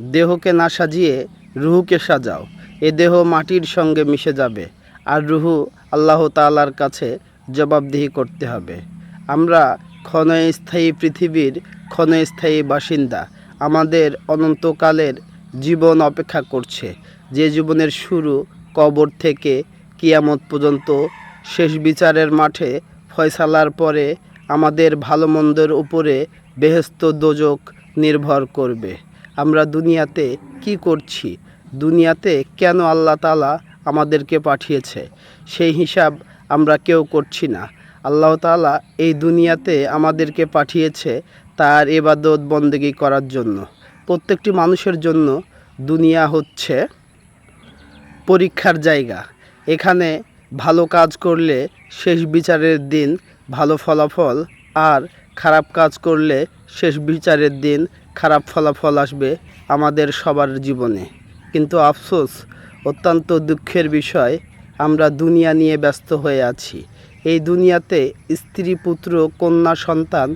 দেহকে না সাজিয়ে রুহুকে সাজাও। এ দেহ মাটির সঙ্গে মিশে যাবে, আর রুহু আল্লাহ তাআলার কাছে জবাবদিহি করতে হবে। আমরা ক্ষণস্থায়ী পৃথিবীর ক্ষণস্থায়ী বাসিন্দা। আমাদের অনন্তকালের জীবন অপেক্ষা করছে। যে জীবনের শুরু কবর থেকে কিয়ামত পর্যন্ত, শেষ বিচারের মাঠে ফয়সালার পরে আমাদের ভালো মন্দের উপরে বেহস্ত দোজক নির্ভর করবে। আমরা দুনিয়াতে কি করছি? দুনিয়াতে কেন আল্লাহ তালা আমাদেরকে পাঠিয়েছে? সেই হিসাব আমরা কেউ করছি না। আল্লাহ তালা এই দুনিয়াতে আমাদেরকে পাঠিয়েছে তার এবাদত বন্দেগী করার জন্য। প্রত্যেকটি মানুষের জন্য দুনিয়া হচ্ছে পরীক্ষার জায়গা। এখানে ভালো কাজ করলে শেষ বিচারের দিন ভালো ফলাফল, আর খারাপ কাজ করলে শেষ বিচারের দিন খারাপ ফলাফল আসবে আমাদের সবার জীবনে। কিন্তু আফসোস, অত্যন্ত দুঃখের বিষয়, আমরা দুনিয়া নিয়ে ব্যস্ত হয়ে আছি। এই দুনিয়াতে স্ত্রী, পুত্র, কন্যা, সন্তান,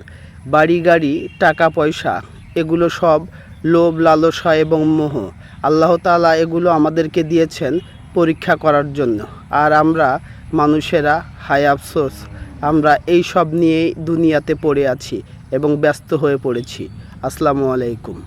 বাড়ি, গাড়ি, টাকা, পয়সা, এগুলো সব লোভ, লালসা এবং মোহ। আল্লাহ তাআলা এগুলো আমাদেরকে দিয়েছেন পরীক্ষা করার জন্য। আর আমরা মানুষেরা, হায় আফসোস, আমরা এই সব নিয়েই দুনিয়াতে পড়ে আছি এবং ব্যস্ত হয়ে পড়েছি। আসসালামু আলাইকুম।